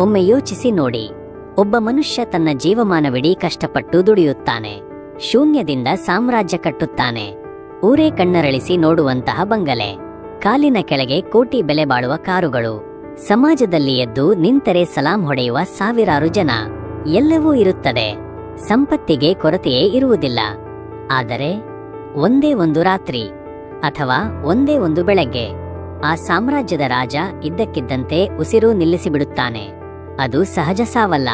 ಒಮ್ಮೆ ಯೋಚಿಸಿ ನೋಡಿ. ಒಬ್ಬ ಮನುಷ್ಯ ತನ್ನ ಜೀವಮಾನವಿಡೀ ಕಷ್ಟಪಟ್ಟು ದುಡಿಯುತ್ತಾನೆ. ಶೂನ್ಯದಿಂದ ಸಾಮ್ರಾಜ್ಯ ಕಟ್ಟುತ್ತಾನೆ. ಊರೇ ಕಣ್ಣರಳಿಸಿ ನೋಡುವಂತಹ ಬಂಗಲೆ. ಕಾಲಿನ ಕೆಳಗೆ ಕೋಟಿ ಬೆಲೆ ಬಾಳುವ ಕಾರುಗಳು. ಸಮಾಜದಲ್ಲಿ ಎದ್ದು ನಿಂತರೆ ಸಲಾಂ ಹೊಡೆಯುವ ಸಾವಿರಾರು ಜನ. ಎಲ್ಲವೂ ಇರುತ್ತದೆ. ಸಂಪತ್ತಿಗೆ ಕೊರತೆಯೇ ಇರುವುದಿಲ್ಲ. ಆದರೆ, ಒಂದೇ ಒಂದು ರಾತ್ರಿ, ಅಥವಾ ಒಂದೇ ಒಂದು ಬೆಳಗ್ಗೆ, ಆ ಸಾಮ್ರಾಜ್ಯದ ರಾಜ ಇದ್ದಕ್ಕಿದ್ದಂತೆ ಉಸಿರು ನಿಲ್ಲಿಸಿಬಿಡುತ್ತಾನೆ. ಅದು ಸಹಜ ಸಾವಲ್ಲ.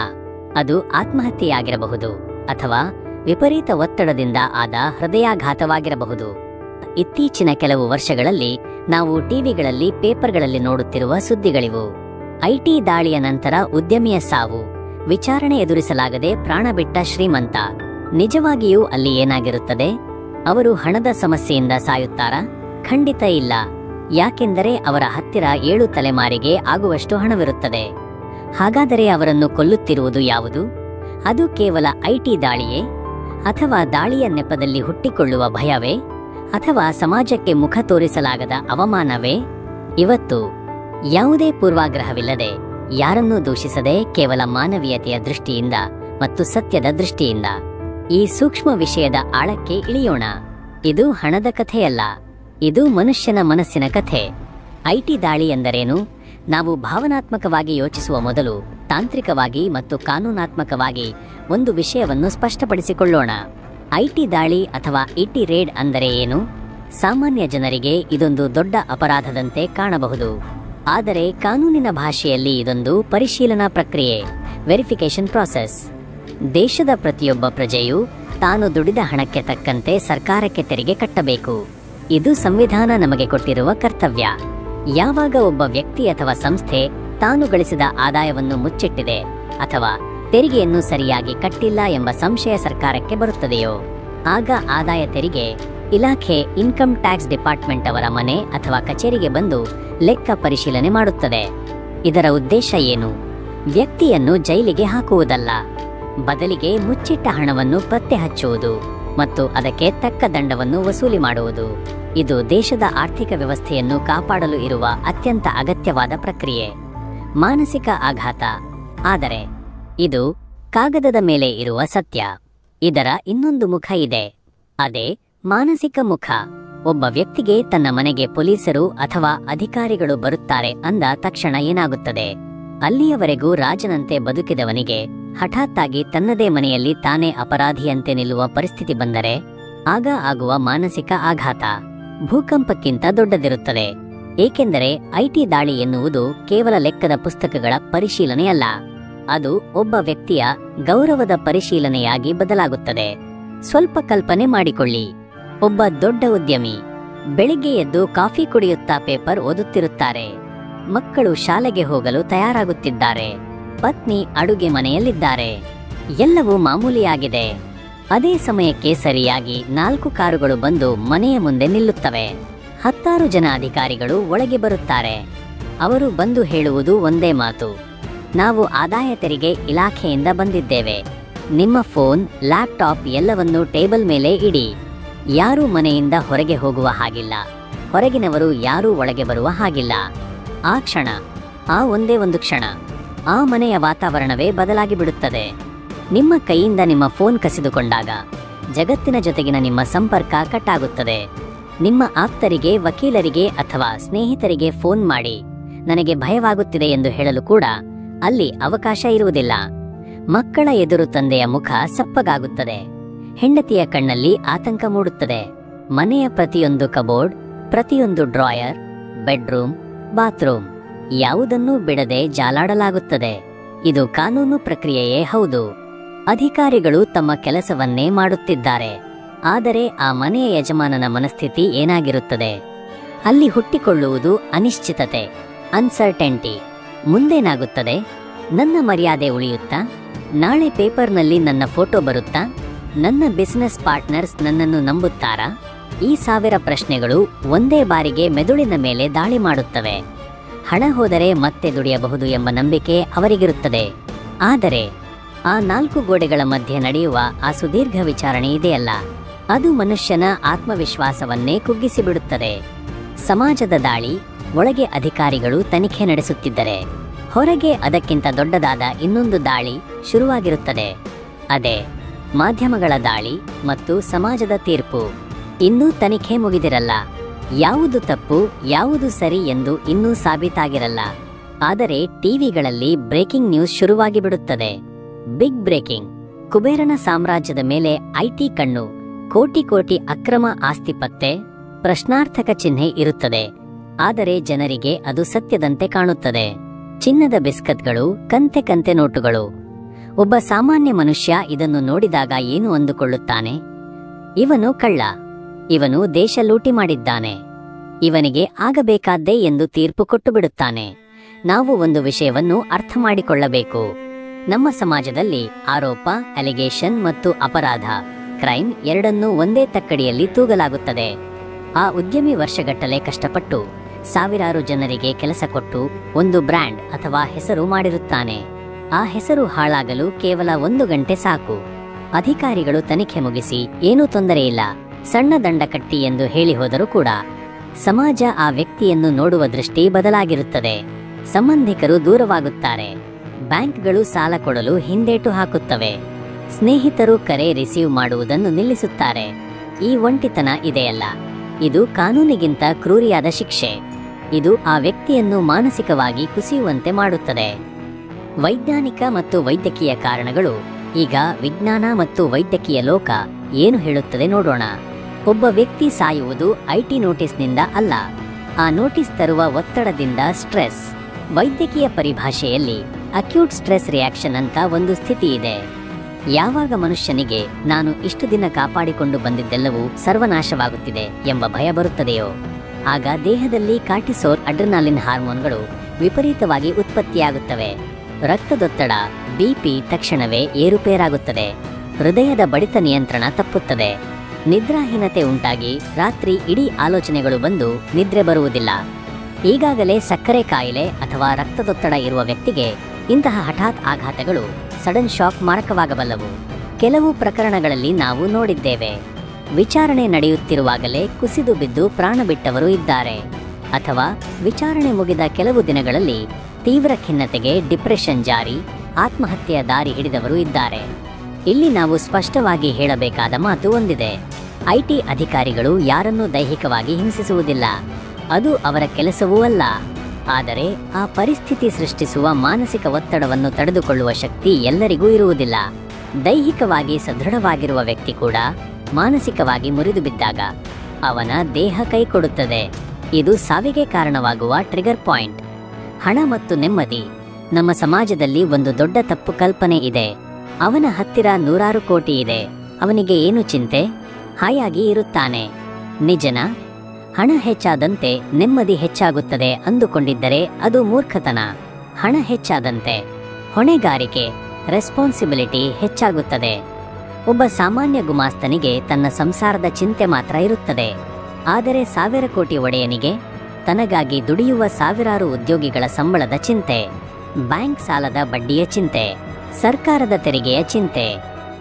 ಅದು ಆತ್ಮಹತ್ಯೆಯಾಗಿರಬಹುದು ಅಥವಾ ವಿಪರೀತ ಒತ್ತಡದಿಂದ ಆದ ಹೃದಯಾಘಾತವಾಗಿರಬಹುದು. ಇತ್ತೀಚಿನ ಕೆಲವು ವರ್ಷಗಳಲ್ಲಿ ನಾವು ಟಿವಿಗಳಲ್ಲಿ ಪೇಪರ್ಗಳಲ್ಲಿ ನೋಡುತ್ತಿರುವ ಸುದ್ದಿಗಳಿವು. ಐಟಿ ದಾಳಿಯ ನಂತರ ಉದ್ಯಮಿಯ ಸಾವು, ವಿಚಾರಣೆ ಎದುರಿಸಲಾಗದೆ ಪ್ರಾಣ ಬಿಟ್ಟ ಶ್ರೀಮಂತ. ನಿಜವಾಗಿಯೂ ಅಲ್ಲಿ ಏನಾಗಿರುತ್ತದೆ? ಅವರು ಹಣದ ಸಮಸ್ಯೆಯಿಂದ ಸಾಯುತ್ತಾರಾ? ಖಂಡಿತ ಇಲ್ಲ. ಯಾಕೆಂದರೆ ಅವರ ಹತ್ತಿರ ಏಳು ತಲೆಮಾರಿಗೆ ಆಗುವಷ್ಟು ಹಣವಿರುತ್ತದೆ. ಹಾಗಾದರೆ ಅವರನ್ನು ಕೊಲ್ಲುತ್ತಿರುವುದು ಯಾವುದು? ಅದು ಕೇವಲ ಐಟಿ ದಾಳಿಯೇ? ಅಥವಾ ದಾಳಿಯ ನೆಪದಲ್ಲಿ ಹುಟ್ಟಿಕೊಳ್ಳುವ ಭಯವೇ? ಅಥವಾ ಸಮಾಜಕ್ಕೆ ಮುಖ ತೋರಿಸಲಾಗದ ಅವಮಾನವೇ? ಇವತ್ತು ಯಾವುದೇ ಪೂರ್ವಾಗ್ರಹವಿಲ್ಲದೆ ಯಾರನ್ನೂ ದೂಷಿಸದೆ ಕೇವಲ ಮಾನವೀಯತೆಯ ದೃಷ್ಟಿಯಿಂದ ಮತ್ತು ಸತ್ಯದ ದೃಷ್ಟಿಯಿಂದ ಈ ಸೂಕ್ಷ್ಮ ವಿಷಯದ ಆಳಕ್ಕೆ ಇಳಿಯೋಣ. ಇದು ಹಣದ ಕಥೆಯಲ್ಲ. ಇದು ಮನುಷ್ಯನ ಮನಸ್ಸಿನ ಕಥೆ. ಐಟಿ ದಾಳಿ ಎಂದರೇನು? ನಾವು ಭಾವನಾತ್ಮಕವಾಗಿ ಯೋಚಿಸುವ ಮೊದಲು ತಾಂತ್ರಿಕವಾಗಿ ಮತ್ತು ಕಾನೂನಾತ್ಮಕವಾಗಿ ಒಂದು ವಿಷಯವನ್ನು ಸ್ಪಷ್ಟಪಡಿಸಿಕೊಳ್ಳೋಣ. ಐಟಿ ದಾಳಿ ಅಥವಾ ಇಟಿ ರೇಡ್ ಅಂದರೆ ಏನು? ಸಾಮಾನ್ಯ ಜನರಿಗೆ ಇದೊಂದು ದೊಡ್ಡ ಅಪರಾಧದಂತೆ ಕಾಣಬಹುದು. ಆದರೆ ಕಾನೂನಿನ ಭಾಷೆಯಲ್ಲಿ ಇದೊಂದು ಪರಿಶೀಲನಾ ಪ್ರಕ್ರಿಯೆ ವೆರಿಫಿಕೇಶನ್ ಪ್ರಾಸೆಸ್. ದೇಶದ ಪ್ರತಿಯೊಬ್ಬ ಪ್ರಜೆಯು ತಾನು ದುಡಿದ ಹಣಕ್ಕೆ ತಕ್ಕಂತೆ ಸರ್ಕಾರಕ್ಕೆ ತೆರಿಗೆ ಕಟ್ಟಬೇಕು. ಇದು ಸಂವಿಧಾನ ನಮಗೆ ಕೊಟ್ಟಿರುವ ಕರ್ತವ್ಯ. ಯಾವಾಗ ಒಬ್ಬ ವ್ಯಕ್ತಿ ಅಥವಾ ಸಂಸ್ಥೆ ತಾನು ಗಳಿಸಿದ ಆದಾಯವನ್ನು ಮುಚ್ಚಿಟ್ಟಿದೆ ಅಥವಾ ತೆರಿಗೆಯನ್ನು ಸರಿಯಾಗಿ ಕಟ್ಟಿಲ್ಲ ಎಂಬ ಸಂಶಯ ಸರ್ಕಾರಕ್ಕೆ ಬರುತ್ತದೆಯೋ? ಆಗ ಆದಾಯ ತೆರಿಗೆ ಇಲಾಖೆ ಇನ್ಕಮ್ ಟ್ಯಾಕ್ಸ್ ಡಿಪಾರ್ಟ್ಮೆಂಟ್ ಅವರ ಮನೆ ಅಥವಾ ಕಚೇರಿಗೆ ಬಂದು ಲೆಕ್ಕ ಪರಿಶೀಲನೆ ಮಾಡುತ್ತದೆ. ಇದರ ಉದ್ದೇಶ ಏನು? ವ್ಯಕ್ತಿಯನ್ನು ಜೈಲಿಗೆ ಹಾಕುವುದಲ್ಲ. ಬದಲಿಗೆ ಮುಚ್ಚಿಟ್ಟ ಹಣವನ್ನು ಪತ್ತೆ ಹಚ್ಚುವುದು ಮತ್ತು ಅದಕ್ಕೆ ತಕ್ಕ ದಂಡವನ್ನು ವಸೂಲಿ ಮಾಡುವುದು. ಇದು ದೇಶದ ಆರ್ಥಿಕ ವ್ಯವಸ್ಥೆಯನ್ನು ಕಾಪಾಡಲು ಇರುವ ಅತ್ಯಂತ ಅಗತ್ಯವಾದ ಪ್ರಕ್ರಿಯೆ. ಮಾನಸಿಕ ಆಘಾತ. ಆದರೆ, ಇದು ಕಾಗದದ ಮೇಲೆ ಇರುವ ಸತ್ಯ. ಇದರ ಇನ್ನೊಂದು ಮುಖ ಇದೆ. ಅದೇ ಮಾನಸಿಕ ಮುಖ. ಒಬ್ಬ ವ್ಯಕ್ತಿಗೆ ತನ್ನ ಮನೆಗೆ ಪೊಲೀಸರು ಅಥವಾ ಅಧಿಕಾರಿಗಳು ಬರುತ್ತಾರೆ ಅಂದ ತಕ್ಷಣ ಏನಾಗುತ್ತದೆ? ಅಲ್ಲಿಯವರೆಗೂ ರಾಜನಂತೆ ಬದುಕಿದವನಿಗೆ ಹಠಾತ್ತಾಗಿ ತನ್ನದೇ ಮನೆಯಲ್ಲಿ ತಾನೇ ಅಪರಾಧಿಯಂತೆ ನಿಲ್ಲುವ ಪರಿಸ್ಥಿತಿ ಬಂದರೆ, ಆಗ ಆಗುವ ಮಾನಸಿಕ ಆಘಾತ. ಭೂಕಂಪಕ್ಕಿಂತ ದೊಡ್ಡದಿರುತ್ತದೆ. ಏಕೆಂದರೆ ಐಟಿ ದಾಳಿ ಎನ್ನುವುದು ಕೇವಲ ಲೆಕ್ಕದ ಪುಸ್ತಕಗಳ ಪರಿಶೀಲನೆಯಲ್ಲ. ಅದು ಒಬ್ಬ ವ್ಯಕ್ತಿಯ ಗೌರವದ ಪರಿಶೀಲನೆಯಾಗಿ ಬದಲಾಗುತ್ತದೆ. ಸ್ವಲ್ಪ ಕಲ್ಪನೆ ಮಾಡಿಕೊಳ್ಳಿ. ಒಬ್ಬ ದೊಡ್ಡ ಉದ್ಯಮಿ ಬೆಳಿಗ್ಗೆ ಎದ್ದು ಕಾಫಿ ಕುಡಿಯುತ್ತಾ ಪೇಪರ್ ಓದುತ್ತಿರುತ್ತಾರೆ. ಮಕ್ಕಳು ಶಾಲೆಗೆ ಹೋಗಲು ತಯಾರಾಗುತ್ತಿದ್ದಾರೆ. ಪತ್ನಿ ಅಡುಗೆ ಮನೆಯಲ್ಲಿದ್ದಾರೆ. ಎಲ್ಲವೂ ಮಾಮೂಲಿಯಾಗಿದೆ. ಅದೇ ಸಮಯಕ್ಕೆ ಸರಿಯಾಗಿ ನಾಲ್ಕು ಕಾರುಗಳು ಬಂದು ಮನೆಯ ಮುಂದೆ ನಿಲ್ಲುತ್ತವೆ. ಹತ್ತಾರು ಜನ ಅಧಿಕಾರಿಗಳು ಒಳಗೆ ಬರುತ್ತಾರೆ. ಅವರು ಬಂದು ಹೇಳುವುದು ಒಂದೇ ಮಾತು. ನಾವು ಆದಾಯ ತೆರಿಗೆ ಇಲಾಖೆಯಿಂದ ಬಂದಿದ್ದೇವೆ. ನಿಮ್ಮ ಫೋನ್, ಲ್ಯಾಪ್ಟಾಪ್ ಎಲ್ಲವನ್ನೂ ಟೇಬಲ್ ಮೇಲೆ ಇಡಿ. ಯಾರೂ ಮನೆಯಿಂದ ಹೊರಗೆ ಹೋಗುವ ಹಾಗಿಲ್ಲ. ಹೊರಗಿನವರು ಯಾರೂ ಒಳಗೆ ಬರುವ ಹಾಗಿಲ್ಲ. ಆ ಕ್ಷಣ, ಆ ಒಂದೇ ಒಂದು ಕ್ಷಣ, ಆ ಮನೆಯ ವಾತಾವರಣವೇ ಬದಲಾಗಿ ಬಿಡುತ್ತದೆ. ನಿಮ್ಮ ಕೈಯಿಂದ ನಿಮ್ಮ ಫೋನ್ ಕಸಿದುಕೊಂಡಾಗ ಜಗತ್ತಿನ ಜೊತೆಗಿನ ನಿಮ್ಮ ಸಂಪರ್ಕ ಕಟ್ಟಾಗುತ್ತದೆ. ನಿಮ್ಮ ಆಪ್ತರಿಗೆ, ವಕೀಲರಿಗೆ ಅಥವಾ ಸ್ನೇಹಿತರಿಗೆ ಫೋನ್ ಮಾಡಿ ನನಗೆ ಭಯವಾಗುತ್ತಿದೆ ಎಂದು ಹೇಳಲು ಕೂಡ ಅಲ್ಲಿ ಅವಕಾಶ ಇರುವುದಿಲ್ಲ. ಮಕ್ಕಳ ಎದುರು ತಂದೆಯ ಮುಖ ಸಪ್ಪಗಾಗುತ್ತದೆ. ಹೆಂಡತಿಯ ಕಣ್ಣಲ್ಲಿ ಆತಂಕ ಮೂಡುತ್ತದೆ. ಮನೆಯ ಪ್ರತಿಯೊಂದು ಕಬೋರ್ಡ್, ಪ್ರತಿಯೊಂದು ಡ್ರಾಯರ್, ಬೆಡ್ರೂಮ್, ಬಾತ್ರೂಮ್ ಯಾವುದನ್ನೂ ಬಿಡದೆ ಜಾಲಾಡಲಾಗುತ್ತದೆ. ಇದು ಕಾನೂನು ಪ್ರಕ್ರಿಯೆಯೇ ಹೌದು. ಅಧಿಕಾರಿಗಳು ತಮ್ಮ ಕೆಲಸವನ್ನೇ ಮಾಡುತ್ತಿದ್ದಾರೆ. ಆದರೆ ಆ ಮನೆಯ ಯಜಮಾನನ ಮನಸ್ಥಿತಿ ಏನಾಗಿರುತ್ತದೆ? ಅಲ್ಲಿ ಹುಟ್ಟಿಕೊಳ್ಳುವುದು ಅನಿಶ್ಚಿತತೆ, ಅನ್ಸರ್ಟೆಂಟಿ. ಮುಂದೇನಾಗುತ್ತದೆ? ನನ್ನ ಮರ್ಯಾದೆ ಉಳಿಯುತ್ತಾ? ನಾಳೆ ಪೇಪರ್ನಲ್ಲಿ ನನ್ನ ಫೋಟೋ ಬರುತ್ತಾ? ನನ್ನ ಬಿಸ್ನೆಸ್ ಪಾರ್ಟ್ನರ್ಸ್ ನನ್ನನ್ನು ನಂಬುತ್ತಾರಾ? ಈ ಸಾವಿರ ಪ್ರಶ್ನೆಗಳು ಒಂದೇ ಬಾರಿಗೆ ಮೆದುಳಿನ ಮೇಲೆ ದಾಳಿ ಮಾಡುತ್ತವೆ. ಹಣ ಹೋದರೆ ಮತ್ತೆ ದುಡಿಯಬಹುದು ಎಂಬ ನಂಬಿಕೆ ಅವರಿಗಿರುತ್ತದೆ. ಆದರೆ ಆ ನಾಲ್ಕು ಗೋಡೆಗಳ ಮಧ್ಯೆ ನಡೆಯುವ ಆ ಸುದೀರ್ಘ ವಿಚಾರಣೆ ಇದೆಯಲ್ಲ. ಅದು ಮನುಷ್ಯನ ಆತ್ಮವಿಶ್ವಾಸವನ್ನೇ ಕುಗ್ಗಿಸಿಬಿಡುತ್ತದೆ. ಸಮಾಜದ ದಾಳಿ, ಒಳಗೆ ಅಧಿಕಾರಿಗಳು ತನಿಖೆ ನಡೆಸುತ್ತಿದ್ದರೆ, ಹೊರಗೆ ಅದಕ್ಕಿಂತ ದೊಡ್ಡದಾದ ಇನ್ನೊಂದು ದಾಳಿ ಶುರುವಾಗಿರುತ್ತದೆ. ಅದೇ, ಮಾಧ್ಯಮಗಳ ದಾಳಿ ಮತ್ತು ಸಮಾಜದ ತೀರ್ಪು. ಇನ್ನೂ ತನಿಖೆ ಮುಗಿದಿರಲ್ಲ. ಯಾವುದು ತಪ್ಪು, ಯಾವುದು ಸರಿ ಎಂದು ಇನ್ನೂ ಸಾಬೀತಾಗಿರಲ್ಲ. ಆದರೆ ಟಿವಿಗಳಲ್ಲಿ ಬ್ರೇಕಿಂಗ್ ನ್ಯೂಸ್ ಶುರುವಾಗಿ ಬಿಡುತ್ತದೆ ಬಿಗ್ ಬ್ರೇಕಿಂಗ್. ಕುಬೇರನ ಸಾಮ್ರಾಜ್ಯದ ಮೇಲೆ ಐಟಿ ಕಣ್ಣು, ಕೋಟಿ ಕೋಟಿ ಅಕ್ರಮ ಆಸ್ತಿ ಪತ್ತೆ, ಪ್ರಶ್ನಾರ್ಥಕ ಚಿಹ್ನೆ ಇರುತ್ತದೆ. ಆದರೆ ಜನರಿಗೆ ಅದು ಸತ್ಯದಂತೆ ಕಾಣುತ್ತದೆ. ಚಿನ್ನದ ಬಿಸ್ಕತ್ಗಳು, ಕಂತೆ ಕಂತೆ ನೋಟುಗಳು. ಒಬ್ಬ ಸಾಮಾನ್ಯ ಮನುಷ್ಯ ಇದನ್ನು ನೋಡಿದಾಗ ಏನು ಅಂದುಕೊಳ್ಳುತ್ತಾನೆ? ಇವನು ಕಳ್ಳ. ಇವನು ದೇಶ ಲೂಟಿ ಮಾಡಿದ್ದಾನೆ. ಇವನಿಗೆ ಆಗಬೇಕಾದ್ದೇ ಎಂದು ತೀರ್ಪು ಕೊಟ್ಟು ಬಿಡುತ್ತಾನೆ. ನಾವು ಒಂದು ವಿಷಯವನ್ನು ಅರ್ಥ ಮಾಡಿಕೊಳ್ಳಬೇಕು. ನಮ್ಮ ಸಮಾಜದಲ್ಲಿ ಆರೋಪ, ಅಲಿಗೇಷನ್ ಮತ್ತು ಅಪರಾಧ ಕ್ರೈಮ್ ಎರಡನ್ನೂ ಒಂದೇ ತಕ್ಕಡಿಯಲ್ಲಿ ತೂಗಲಾಗುತ್ತದೆ. ಆ ಉದ್ಯಮಿ ವರ್ಷಗಟ್ಟಲೆ ಕಷ್ಟಪಟ್ಟು ಸಾವಿರಾರು ಜನರಿಗೆ ಕೆಲಸ ಕೊಟ್ಟು ಒಂದು ಬ್ರ್ಯಾಂಡ್ ಅಥವಾ ಹೆಸರು ಮಾಡಿರುತ್ತಾನೆ. ಆ ಹೆಸರು ಹಾಳಾಗಲು ಕೇವಲ ಒಂದು ಗಂಟೆ ಸಾಕು. ಅಧಿಕಾರಿಗಳು ತನಿಖೆ ಮುಗಿಸಿ ಏನೂ ತೊಂದರೆ ಇಲ್ಲ. ಸಣ್ಣ ದಂಡ ಕಟ್ಟಿ ಎಂದು ಹೇಳಿ ಹೋದರೂ ಕೂಡ ಸಮಾಜ ಆ ವ್ಯಕ್ತಿಯನ್ನು ನೋಡುವ ದೃಷ್ಟಿ ಬದಲಾಗಿರುತ್ತದೆ. ಸಂಬಂಧಿಕರು ದೂರವಾಗುತ್ತಾರೆ. ಬ್ಯಾಂಕ್ಗಳು ಸಾಲ ಕೊಡಲು ಹಿಂದೇಟು ಹಾಕುತ್ತವೆ. ಸ್ನೇಹಿತರು ಕರೆ ರಿಸೀವ್ ಮಾಡುವುದನ್ನು ನಿಲ್ಲಿಸುತ್ತಾರೆ. ಈ ಒಂಟಿತನ ಇದೆಯಲ್ಲ. ಇದು ಕಾನೂನಿಗಿಂತ ಕ್ರೂರಿಯಾದ ಶಿಕ್ಷೆ. ಇದು ಆ ವ್ಯಕ್ತಿಯನ್ನು ಮಾನಸಿಕವಾಗಿ ಕುಸಿಯುವಂತೆ ಮಾಡುತ್ತದೆ. ವೈಜ್ಞಾನಿಕ ಮತ್ತು ವೈದ್ಯಕೀಯ ಕಾರಣಗಳು, ಈಗ ವಿಜ್ಞಾನ ಮತ್ತು ವೈದ್ಯಕೀಯ ಲೋಕ ಏನು ಹೇಳುತ್ತದೆ ನೋಡೋಣ. ಒಬ್ಬ ವ್ಯಕ್ತಿ ಸಾಯುವುದು ಐಟಿ ನೋಟಿಸ್ನಿಂದ ಅಲ್ಲ. ಆ ನೋಟಿಸ್ ತರುವ ಒತ್ತಡದಿಂದ ಸ್ಟ್ರೆಸ್. ವೈದ್ಯಕೀಯ ಪರಿಭಾಷೆಯಲ್ಲಿ ಅಕ್ಯೂಟ್ ಸ್ಟ್ರೆಸ್ ರಿಯಾಕ್ಷನ್ ಅಂತ ಒಂದು ಸ್ಥಿತಿ ಇದೆ. ಯಾವಾಗ ಮನುಷ್ಯನಿಗೆ ನಾನು ಇಷ್ಟು ದಿನ ಕಾಪಾಡಿಕೊಂಡು ಬಂದಿದ್ದೆಲ್ಲವೂ ಸರ್ವನಾಶವಾಗುತ್ತಿದೆ ಎಂಬ ಭಯ ಬರುತ್ತದೆಯೋ? ಆಗ ದೇಹದಲ್ಲಿ ಕಾರ್ಟಿಸೋರ್ ಅಡ್ರಿನಾಲಿನ್ ಹಾರ್ಮೋನ್ಗಳು ವಿಪರೀತವಾಗಿ ಉತ್ಪತ್ತಿಯಾಗುತ್ತವೆ. ರಕ್ತದೊತ್ತಡ ಬಿಪಿ ತಕ್ಷಣವೇ ಏರುಪೇರಾಗುತ್ತದೆ. ಹೃದಯದ ಬಡಿತ ನಿಯಂತ್ರಣ ತಪ್ಪುತ್ತದೆ. ನಿದ್ರಾಹೀನತೆ ಉಂಟಾಗಿ ರಾತ್ರಿ ಇಡೀ ಆಲೋಚನೆಗಳು ಬಂದು ನಿದ್ರೆ ಬರುವುದಿಲ್ಲ. ಈಗಾಗಲೇ ಸಕ್ಕರೆ ಕಾಯಿಲೆ ಅಥವಾ ರಕ್ತದೊತ್ತಡ ಇರುವ ವ್ಯಕ್ತಿಗೆ ಇಂತಹ ಹಠಾತ್ ಆಘಾತಗಳು ಸಡನ್ ಶಾಕ್ ಮಾರಕವಾಗಬಲ್ಲವು. ಕೆಲವು ಪ್ರಕರಣಗಳಲ್ಲಿ ನಾವು ನೋಡಿದ್ದೇವೆ. ವಿಚಾರಣೆ ನಡೆಯುತ್ತಿರುವಾಗಲೇ ಕುಸಿದು ಬಿದ್ದು ಪ್ರಾಣ ಬಿಟ್ಟವರು ಇದ್ದಾರೆ. ಅಥವಾ ವಿಚಾರಣೆ ಮುಗಿದ ಕೆಲವು ದಿನಗಳಲ್ಲಿ ತೀವ್ರ ಖಿನ್ನತೆಗೆ ಡಿಪ್ರೆಷನ್ ಜಾರಿ, ಆತ್ಮಹತ್ಯೆಯ ದಾರಿ ಹಿಡಿದವರು ಇದ್ದಾರೆ. ಇಲ್ಲಿ ನಾವು ಸ್ಪಷ್ಟವಾಗಿ ಹೇಳಬೇಕಾದ ಮಾತು ಒಂದಿದೆ. ಐಟಿ ಅಧಿಕಾರಿಗಳು ಯಾರನ್ನೂ ದೈಹಿಕವಾಗಿ ಹಿಂಸಿಸುವುದಿಲ್ಲ. ಅದು ಅವರ ಕೆಲಸವೂ ಅಲ್ಲ. ಆದರೆ ಆ ಪರಿಸ್ಥಿತಿ ಸೃಷ್ಟಿಸುವ ಮಾನಸಿಕ ಒತ್ತಡವನ್ನು ತಡೆದುಕೊಳ್ಳುವ ಶಕ್ತಿ ಎಲ್ಲರಿಗೂ ಇರುವುದಿಲ್ಲ. ದೈಹಿಕವಾಗಿ ಸದೃಢವಾಗಿರುವ ವ್ಯಕ್ತಿ ಕೂಡ ಮಾನಸಿಕವಾಗಿ ಮುರಿದು ಬಿದ್ದಾಗ ಅವನ ದೇಹ ಕೈ ಕೊಡುತ್ತದೆ ಇದು ಸಾವಿಗೆ ಕಾರಣವಾಗುವ ಟ್ರಿಗರ್ ಪಾಯಿಂಟ್ ಹಣ ಮತ್ತು ನೆಮ್ಮದಿ. ನಮ್ಮ ಸಮಾಜದಲ್ಲಿ ಒಂದು ದೊಡ್ಡ ತಪ್ಪು ಕಲ್ಪನೆ ಇದೆ. ಅವನ ಹತ್ತಿರ ನೂರಾರು ಕೋಟಿ ಇದೆ. ಅವನಿಗೆ ಏನು ಚಿಂತೆ? ಹಾಯಾಗಿ ಇರುತ್ತಾನೆ. ನಿಜನ? ಹಣ ಹೆಚ್ಚಾದಂತೆ ನೆಮ್ಮದಿ ಹೆಚ್ಚಾಗುತ್ತದೆ ಅಂದುಕೊಂಡಿದ್ದರೆ ಅದು ಮೂರ್ಖತನ. ಹಣ ಹೆಚ್ಚಾದಂತೆ. ಹೊಣೆಗಾರಿಕೆ ರೆಸ್ಪಾನ್ಸಿಬಿಲಿಟಿ ಹೆಚ್ಚಾಗುತ್ತದೆ. ಒಬ್ಬ ಸಾಮಾನ್ಯ ಗುಮಾಸ್ತನಿಗೆ ತನ್ನ ಸಂಸಾರದ ಚಿಂತೆ ಮಾತ್ರ ಇರುತ್ತದೆ. ಆದರೆ ಸಾವಿರ ಕೋಟಿ ಒಡೆಯನಿಗೆ ತನಗಾಗಿ ದುಡಿಯುವ ಸಾವಿರಾರು ಉದ್ಯೋಗಿಗಳ ಸಂಬಳದ ಚಿಂತೆ. ಬ್ಯಾಂಕ್ ಸಾಲದ ಬಡ್ಡಿಯ ಚಿಂತೆ. ಸರ್ಕಾರದ ತೆರಿಗೆಯ ಚಿಂತೆ.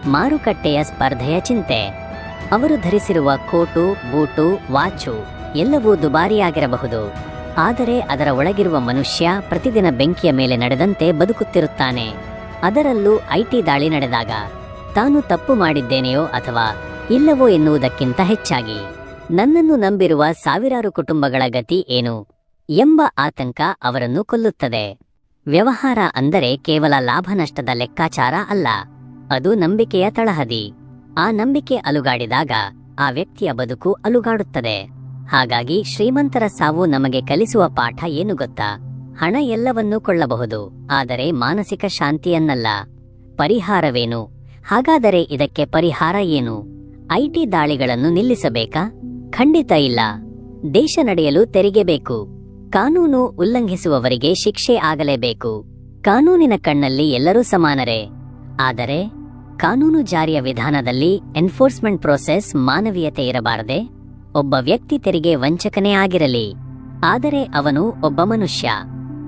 ಮಾರುಕಟ್ಟೆಯ ಸ್ಪರ್ಧೆಯ ಚಿಂತೆ. ಅವರು ಧರಿಸಿರುವ ಕೋಟು, ಬೂಟು, ವಾಚು ಎಲ್ಲವೂ ದುಬಾರಿಯಾಗಿರಬಹುದು. ಆದರೆ ಅದರ ಒಳಗಿರುವ ಮನುಷ್ಯ ಪ್ರತಿದಿನ ಬೆಂಕಿಯ ಮೇಲೆ ನಡೆದಂತೆ ಬದುಕುತ್ತಿರುತ್ತಾನೆ. ಅದರಲ್ಲೂ ಐಟಿ ದಾಳಿ ನಡೆದಾಗ, ತಾನು ತಪ್ಪು ಮಾಡಿದ್ದೇನೆಯೋ ಅಥವಾ ಇಲ್ಲವೋ ಎನ್ನುವುದಕ್ಕಿಂತ ಹೆಚ್ಚಾಗಿ. ನನ್ನನ್ನು ನಂಬಿರುವ ಸಾವಿರಾರು ಕುಟುಂಬಗಳ ಗತಿ ಏನು ಎಂಬ ಆತಂಕ ಅವರನ್ನು ಕೊಲ್ಲುತ್ತದೆ. ವ್ಯವಹಾರ ಅಂದರೆ ಕೇವಲ ಲಾಭ ನಷ್ಟದ ಲೆಕ್ಕಾಚಾರ ಅಲ್ಲ, ಅದು ನಂಬಿಕೆಯ ತಳಹದಿ. ಆ ನಂಬಿಕೆ ಅಲುಗಾಡಿದಾಗ ಆ ವ್ಯಕ್ತಿಯ ಬದುಕು ಅಲುಗಾಡುತ್ತದೆ. ಹಾಗಾಗಿ ಶ್ರೀಮಂತರ ಸಾವು ನಮಗೆ ಕಲಿಸುವ ಪಾಠ ಏನು ಗೊತ್ತಾ? ಹಣ ಎಲ್ಲವನ್ನೂ ಕೊಳ್ಳಬಹುದು, ಆದರೆ ಮಾನಸಿಕ ಶಾಂತಿಯನ್ನಲ್ಲ. ಪರಿಹಾರವೇನು? ಹಾಗಾದರೆ ಇದಕ್ಕೆ ಪರಿಹಾರ ಏನು? ಐಟಿ ದಾಳಿಗಳನ್ನು ನಿಲ್ಲಿಸಬೇಕಾ? ಖಂಡಿತ ಇಲ್ಲ. ದೇಶ ನಡೆಯಲು ತೆರಿಗೆ ಬೇಕು ಕಾನೂನು ಉಲ್ಲಂಘಿಸುವವರಿಗೆ ಶಿಕ್ಷೆ ಆಗಲೇಬೇಕು. ಕಾನೂನಿನ ಕಣ್ಣಲ್ಲಿ ಎಲ್ಲರೂ ಸಮಾನರೇ. ಆದರೆ ಕಾನೂನು ಜಾರಿಯ ವಿಧಾನದಲ್ಲಿ ಎನ್ಫೋರ್ಸ್ಮೆಂಟ್ ಪ್ರೋಸೆಸ್ ಮಾನವೀಯತೆ ಇರಬಾರದೆ? ಒಬ್ಬ ವ್ಯಕ್ತಿ ತೆರಿಗೆ ವಂಚಕನೇ ಆಗಿರಲಿ. ಆದರೆ ಅವನು ಒಬ್ಬ ಮನುಷ್ಯ.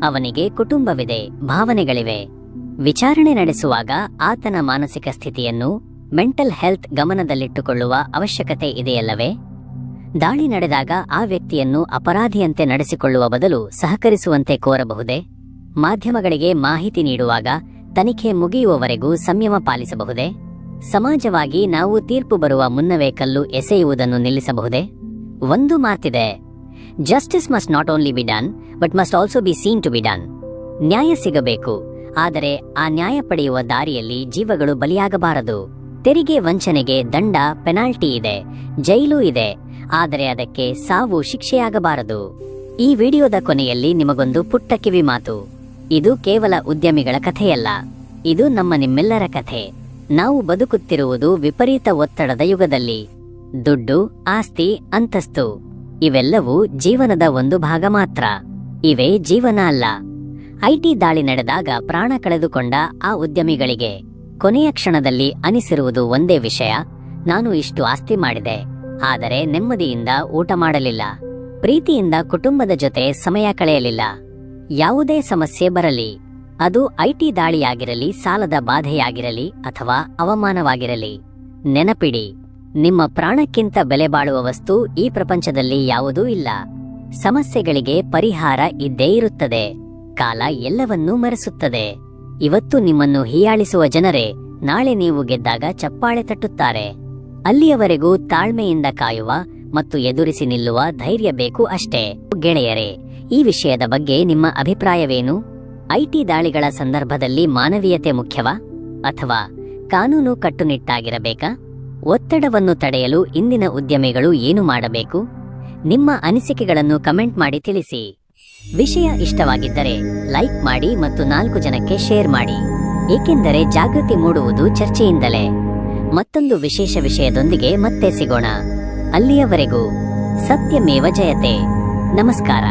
ಅವನಿಗೆ ಕುಟುಂಬವಿದೆ, ಭಾವನೆಗಳಿವೆ. ವಿಚಾರಣೆ ನಡೆಸುವಾಗ ಆತನ ಮಾನಸಿಕ ಸ್ಥಿತಿಯನ್ನು ಮೆಂಟಲ್ ಹೆಲ್ತ್ ಗಮನದಲ್ಲಿಟ್ಟುಕೊಳ್ಳುವ ಅವಶ್ಯಕತೆ ಇದೆಯಲ್ಲವೇ? ದಾಳಿ ನಡೆದಾಗ ಆ ವ್ಯಕ್ತಿಯನ್ನು ಅಪರಾಧಿಯಂತೆ ನಡೆಸಿಕೊಳ್ಳುವ ಬದಲು ಸಹಕರಿಸುವಂತೆ ಕೋರಬಹುದೇ? ಮಾಧ್ಯಮಗಳಿಗೆ ಮಾಹಿತಿ ನೀಡುವಾಗ ತನಿಖೆ ಮುಗಿಯುವವರೆಗೂ ಸಂಯಮ ಪಾಲಿಸಬಹುದೇ? ಸಮಾಜವಾಗಿ ನಾವು ತೀರ್ಪು ಬರುವ ಮುನ್ನವೇ ಕಲ್ಲು ಎಸೆಯುವುದನ್ನು ನಿಲ್ಲಿಸಬಹುದೇ? ಒಂದು ಮಾತಿದೆ justice must not only be done but must also be seen to be done ನ್ಯಾಯ ಸಿಗಬೇಕು, ಆದರೆ ಆ ನ್ಯಾಯ ಪಡೆಯುವ ದಾರಿಯಲ್ಲಿ ಜೀವಗಳು ಬಲಿಯಾಗಬಾರದು. ತೆರಿಗೆ ವಂಚನೆಗೆ ದಂಡ, ಪೆನಾಲ್ಟಿ ಇದೆ, ಜೈಲು ಇದೆ, ಆದರೆ ಅದಕ್ಕೆ ಸಾವು ಶಿಕ್ಷೆಯಾಗಬಾರದು. ಈ ವಿಡಿಯೋದ ಕೊನೆಯಲ್ಲಿ ನಿಮಗೊಂದು ಪುಟ್ಟ ಕಿವಿ ಮಾತು ಇದು ಕೇವಲ ಉದ್ಯಮಿಗಳ ಕಥೆಯಲ್ಲ, ಇದು ನಮ್ಮ ನಿಮ್ಮೆಲ್ಲರ ಕಥೆ. ನಾವು ಬದುಕುತ್ತಿರುವುದು ವಿಪರೀತ ಒತ್ತಡದ ಯುಗದಲ್ಲಿ. ದುಡ್ಡು, ಆಸ್ತಿ, ಅಂತಸ್ತು, ಇವೆಲ್ಲವೂ ಜೀವನದ ಒಂದು ಭಾಗ ಮಾತ್ರ. ಇವೇ ಜೀವನ ಅಲ್ಲ. ಐಟಿ ದಾಳಿ ನಡೆದಾಗ ಪ್ರಾಣ ಕಳೆದುಕೊಂಡ ಆ ಉದ್ಯಮಿಗಳಿಗೆ ಕೊನೆಯ ಕ್ಷಣದಲ್ಲಿ ಅನಿಸಿರುವುದು ಒಂದೇ ವಿಷಯ, ನಾನು ಇಷ್ಟು ಆಸ್ತಿ ಮಾಡಿದೆ, ಆದರೆ ನೆಮ್ಮದಿಯಿಂದ ಊಟ ಮಾಡಲಿಲ್ಲ. ಪ್ರೀತಿಯಿಂದ ಕುಟುಂಬದ ಜೊತೆ ಸಮಯ ಕಳೆಯಲಿಲ್ಲ. ಯಾವುದೇ ಸಮಸ್ಯೆ ಬರಲಿ. ಅದು ಐಟಿ ದಾಳಿಯಾಗಿರಲಿ, ಸಾಲದ ಬಾಧೆಯಾಗಿರಲಿ ಅಥವಾ ಅವಮಾನವಾಗಿರಲಿ. ನೆನಪಿಡಿ, ನಿಮ್ಮ ಪ್ರಾಣಕ್ಕಿಂತ ಬೆಲೆ ಬಾಳುವ ವಸ್ತು ಈ ಪ್ರಪಂಚದಲ್ಲಿ ಯಾವುದೂ ಇಲ್ಲ. ಸಮಸ್ಯೆಗಳಿಗೆ ಪರಿಹಾರ ಇದ್ದೇ ಇರುತ್ತದೆ. ಕಾಲ ಎಲ್ಲವನ್ನೂ ಮರೆಸುತ್ತದೆ. ಇವತ್ತು ನಿಮ್ಮನ್ನು ಹೀಯಾಳಿಸುವ ಜನರೇ, ನಾಳೆ ನೀವು ಗೆದ್ದಾಗ ಚಪ್ಪಾಳೆ ತಟ್ಟುತ್ತಾರೆ. ಅಲ್ಲಿಯವರೆಗೂ ತಾಳ್ಮೆಯಿಂದ ಕಾಯುವ ಮತ್ತು ಎದುರಿಸಿ ನಿಲ್ಲುವ ಧೈರ್ಯ ಬೇಕು ಅಷ್ಟೇ. ಗೆಳೆಯರೇ, ಈ ವಿಷಯದ ಬಗ್ಗೆ ನಿಮ್ಮ ಅಭಿಪ್ರಾಯವೇನು? ಐಟಿ ದಾಳಿಗಳ ಸಂದರ್ಭದಲ್ಲಿ ಮಾನವೀಯತೆ ಮುಖ್ಯವಾ? ಅಥವಾ ಕಾನೂನು ಕಟ್ಟುನಿಟ್ಟಾಗಿರಬೇಕಾ? ಒತ್ತಡವನ್ನು ತಡೆಯಲು ಇಂದಿನ ಉದ್ಯಮಿಗಳು ಏನು ಮಾಡಬೇಕು? ನಿಮ್ಮ ಅನಿಸಿಕೆಗಳನ್ನು ಕಮೆಂಟ್ ಮಾಡಿ ತಿಳಿಸಿ. ವಿಷಯ ಇಷ್ಟವಾಗಿದ್ದರೆ ಲೈಕ್ ಮಾಡಿ ಮತ್ತು ನಾಲ್ಕು ಜನಕ್ಕೆ ಶೇರ್ ಮಾಡಿ. ಏಕೆಂದರೆ ಜಾಗೃತಿ ಮೂಡುವುದು ಚರ್ಚೆಯಿಂದಲೇ. ಮತ್ತೊಂದು ವಿಶೇಷ ವಿಷಯದೊಂದಿಗೆ ಮತ್ತೆ ಸಿಗೋಣ. ಅಲ್ಲಿಯವರೆಗೂ ಸತ್ಯಮೇವ ಜಯತೆ. ನಮಸ್ಕಾರ.